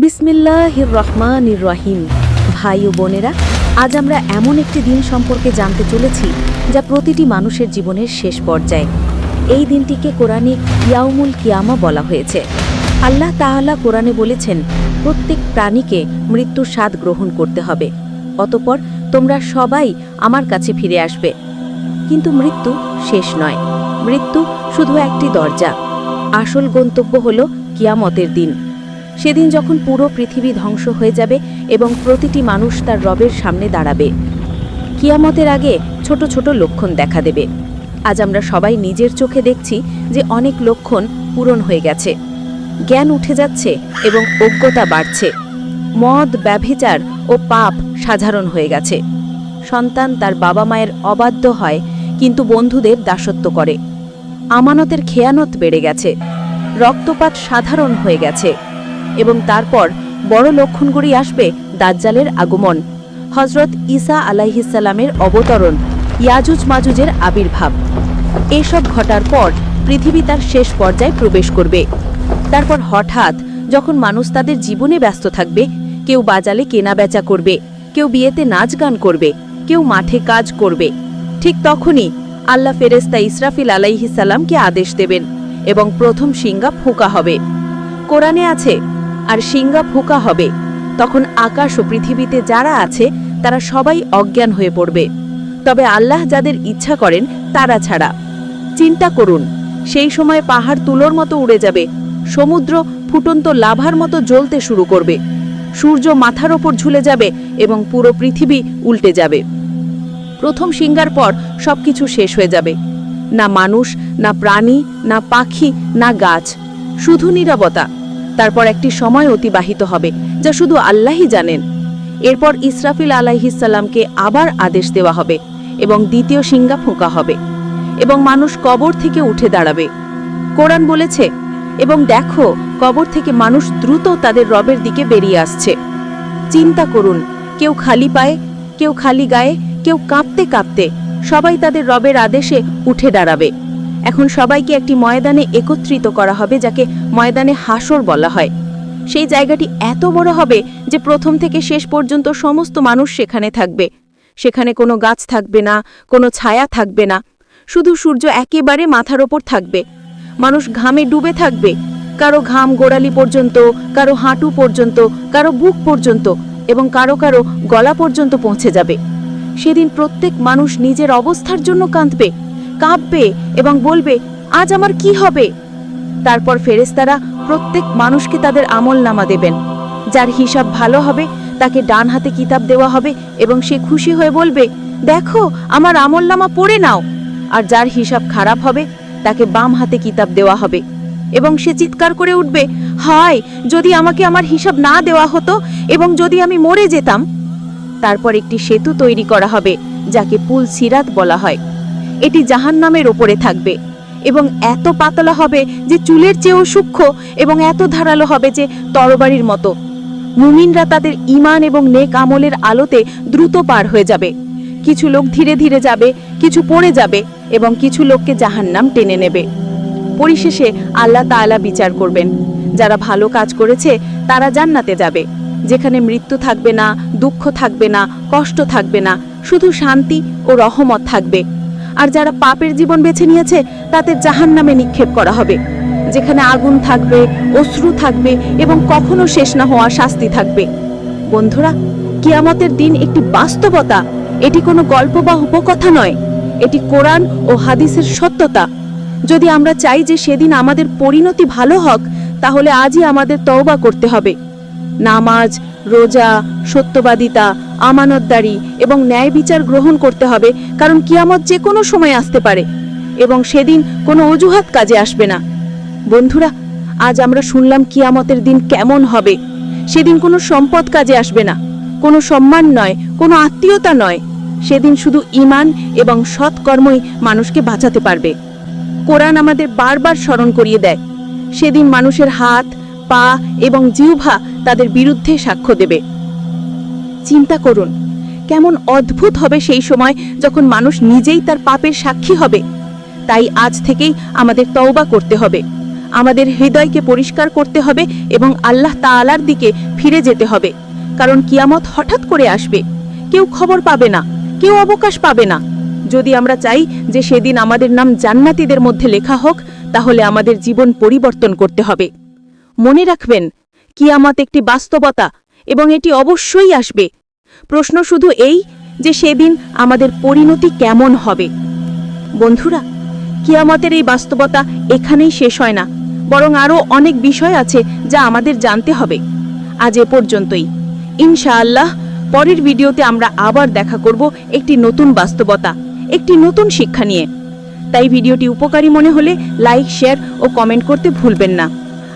বিসমিল্লাহির রহমানির রহিম। ভাই ও বোনেরা, আজ আমরা এমন একটি দিন সম্পর্কে জানতে চলেছি, যা প্রতিটি মানুষের জীবনের শেষ পর্যায়ে। এই দিনটিকে কোরআনে ইয়াউমুল কিয়ামা বলা হয়েছে। আল্লাহ তাআলা কোরআনে বলেছেন, প্রত্যেক প্রাণীকে মৃত্যুর স্বাদ গ্রহণ করতে হবে, অতপর তোমরা সবাই আমার কাছে ফিরে আসবে। কিন্তু মৃত্যু শেষ নয়। মৃত্যু শুধু একটি দরজা। আসল গন্তব্য হল কিয়ামতের দিন। সেদিন যখন পুরো পৃথিবী ধ্বংস হয়ে যাবে এবং প্রতিটি মানুষ তার রবের সামনে দাঁড়াবে, কিয়ামতের আগে ছোট ছোট লক্ষণ দেখা দেবে। আজ আমরা সবাই নিজের চোখে দেখছি যে অনেক লক্ষণ পূরণ হয়ে গেছে। জ্ঞান উঠে যাচ্ছে এবং অজ্ঞতা বাড়ছে। মদ, ব্যভিচার ও পাপ সাধারণ হয়ে গেছে। সন্তান তার বাবা মায়ের অবাধ্য হয়, কিন্তু বন্ধুদের দাসত্ব করে। আমানতের খেয়ানত বেড়ে গেছে। রক্তপাত সাধারণ হয়ে গেছে। এবং তারপর বড় লক্ষণগুলি আসবে দাজ্জালের আগমন। হজরত ঈসা আলাইহিসাল্লামের অবতরণ, ইয়াজুজ মাজুজের আবির্ভাব। এসব ঘটার পর পৃথিবী তার শেষ পর্যায়ে প্রবেশ করবে। তারপর হঠাৎ যখন মানুষ তাদের জীবনে ব্যস্ত থাকবে, কেউ বাজালে কেনাবেচা করবে, কেউ বিয়েতে নাচ গান করবে, কেউ মাঠে কাজ করবে, ঠিক তখনই আল্লাহ ফেরেস্তা ইসরাফিল আলাইহিসাল্লামকে আদেশ দেবেন এবং প্রথম সিঙ্গা ফোঁকা হবে। কোরআনে আছে আর সিঙ্গা ফোঁকা হবে। তখন আকাশ ও পৃথিবীতে যারা আছে, তারা সবাই অজ্ঞান হয়ে পড়বে। তবে আল্লাহ যাদের ইচ্ছা করেন, তারা ছাড়া। চিন্তা করুন, সেই সময় পাহাড় তুলোর মতো উড়ে যাবে। সমুদ্র ফুটন্ত লাভার মতো জ্বলতে শুরু করবে। সূর্য মাথার ওপর ঝুলে যাবে এবং পুরো পৃথিবী উল্টে যাবে। প্রথম সিঙ্গার পর সবকিছু শেষ হয়ে যাবে। না মানুষ, না প্রাণী, না পাখি, না গাছ। শুধু নীরবতা। তারপর একটি সময় অতিবাহিত হবে, যা শুধু আল্লাহই জানেন। এরপর ইসরাফিল আলাইহিসাল্লামকে আবার আদেশ দেওয়া হবে এবং দ্বিতীয় সিঙ্গা ফোঁকা হবে এবং মানুষ কবর থেকে উঠে দাঁড়াবে। কোরআন বলেছে, এবং দেখো, কবর থেকে মানুষ দ্রুত তাদের রবের দিকে বেরিয়ে আসছে। চিন্তা করুন, কেউ খালি পায়ে, কেউ খালি গায়ে, কেউ কাঁপতে কাঁপতে সবাই তাদের রবের আদেশে উঠে দাঁড়াবে। এখন সবাইকে একটি ময়দানে একত্রিত করা হবে, যাকে ময়দানে হাসর বলা হয়। সেই জায়গাটি এত বড় হবে যে প্রথম থেকে শেষ পর্যন্ত সমস্ত মানুষ সেখানে থাকবে। সেখানে কোনো গাছ থাকবে না, কোনো ছায়া থাকবে না। শুধু সূর্য একেবারে মাথার ওপর থাকবে। মানুষ ঘামে ডুবে থাকবে। কারও ঘাম গোড়ালি পর্যন্ত, কারও হাঁটু পর্যন্ত, কারও বুক পর্যন্ত এবং কারও কারও গলা পর্যন্ত পৌঁছে যাবে। সেদিন প্রত্যেক মানুষ নিজের অবস্থার জন্য কাঁদবে। কাঁপবে এবং বলবে, আজ আমার কি হবে? তারপর ফেরেস্তারা প্রত্যেক মানুষকে তাদের আমল নামা দেবেন। যার হিসাব ভালো হবে, তাকে ডান হাতে কিতাব দেওয়া হবে এবং সে খুশি হয়ে বলবে, দেখো, আমার আমল নামা পড়ে নাও। আর যার হিসাব খারাপ হবে, তাকে বাম হাতে কিতাব দেওয়া হবে। এবং সে চিৎকার করে উঠবে, হায়, যদি আমাকে আমার হিসাব না দেওয়া হতো এবং যদি আমি মরে যেতাম? তারপর একটি সেতু তৈরি করা হবে, যাকে পুল সিরাত বলা হয়। এটি জাহান্নামের ওপরে থাকবে। এবং এত পাতলা হবে যে চুলের চেয়েও সূক্ষ্ম এবং এত ধারালো হবে যে তরবারির মতো। মুমিনরা তাদের ইমান এবং নেক আমলের আলোতে দ্রুত পার হয়ে যাবে। কিছু লোক ধীরে ধীরে যাবে, কিছু পড়ে যাবে এবং কিছু লোককে জাহান্নাম টেনে নেবে। পরিশেষে আল্লাহ তাআলা বিচার করবেন। যারা ভালো কাজ করেছে, তারা জান্নাতে যাবে। যেখানে মৃত্যু থাকবে না, দুঃখ থাকবে না, কষ্ট থাকবে না, শুধু শান্তি ও রহমত থাকবে। আর যারা পাপের জীবন বেছে নিয়েছে, তাদের জাহান্নামে নিক্ষেপ করা হবে। যেখানে আগুন থাকবে, অশ্রু থাকবে এবং কখনো শেষ না হওয়া শাস্তি থাকবে। বন্ধুরা, কিয়ামতের দিন একটি বাস্তবতা, এটি কোনো গল্প বা উপকথা নয়। এটি কোরআন ও হাদিসের সত্যতা। যদি আমরা চাই যে সেদিন আমাদের পরিণতি ভালো হোক, তাহলে আজই আমাদের তওবা করতে হবে। নামাজ রোজা, সত্যবাদিতা, আমানতদারি এবং ন্যায় বিচার গ্রহণ করতে হবে, কারণ কিয়ামত যে কোনো সময় আসতে পারে এবং সেদিন কোনো অজুহাত কাজে আসবে না। বন্ধুরা, আজ আমরা শুনলাম কিয়ামতের দিন কেমন হবে। সেদিন কোনো সম্পদ কাজে আসবে না, কোনো সম্মান নয়, কোনো আত্মীয়তা নয়। সেদিন শুধু ইমান এবং সৎকর্মই মানুষকে বাঁচাতে পারবে। কোরআন আমাদের বারবার স্মরণ করিয়ে দেয়, সেদিন মানুষের হাত, পা এবং জিহ্বা তাদের বিরুদ্ধে সাক্ষ্য দেবে। চিন্তা করুন, কেমন অদ্ভুত হবে সেই সময় যখন মানুষ নিজেই তার পাপের সাক্ষী হবে। তাই আজ থেকেই আমাদের তওবা করতে হবে, আমাদের হৃদয়কে পরিষ্কার করতে হবে এবং আল্লাহ তাআলার দিকে ফিরে যেতে হবে, কারণ কিয়ামত হঠাৎ করে আসবে। কেউ খবর পাবে না, কেউ অবকাশ পাবে না। যদি আমরা চাই যে সেদিন আমাদের নাম জান্নাতীদের মধ্যে লেখা হোক, তাহলে আমাদের জীবন পরিবর্তন করতে হবে। মনে রাখবেন কিয়ামত একটি বাস্তবতা এবং এটি অবশ্যই আসবে। প্রশ্ন শুধু এই যে সেদিন আমাদের পরিণতি কেমন হবে। বন্ধুরা, কিয়ামতের এই বাস্তবতা এখানেই শেষ হয় না, বরং আরও অনেক বিষয় আছে যা আমাদের জানতে হবে। আজ এ পর্যন্তই। ইনশাআল্লাহ, পরের ভিডিওতে আমরা আবার দেখা করব একটি নতুন বাস্তবতা, একটি নতুন শিক্ষা নিয়ে। তাই ভিডিওটি উপকারী মনে হলে লাইক, শেয়ার ও কমেন্ট করতে ভুলবেন না।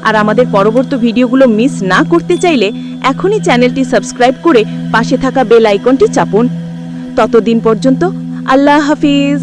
আর আমাদের পরবর্তী ভিডিওগুলো মিস না করতে চাইলে এখনই চ্যানেলটি সাবস্ক্রাইব করে পাশে থাকা বেল আইকনটি চাপুন। ততদিন পর্যন্ত আল্লাহ হাফিজ।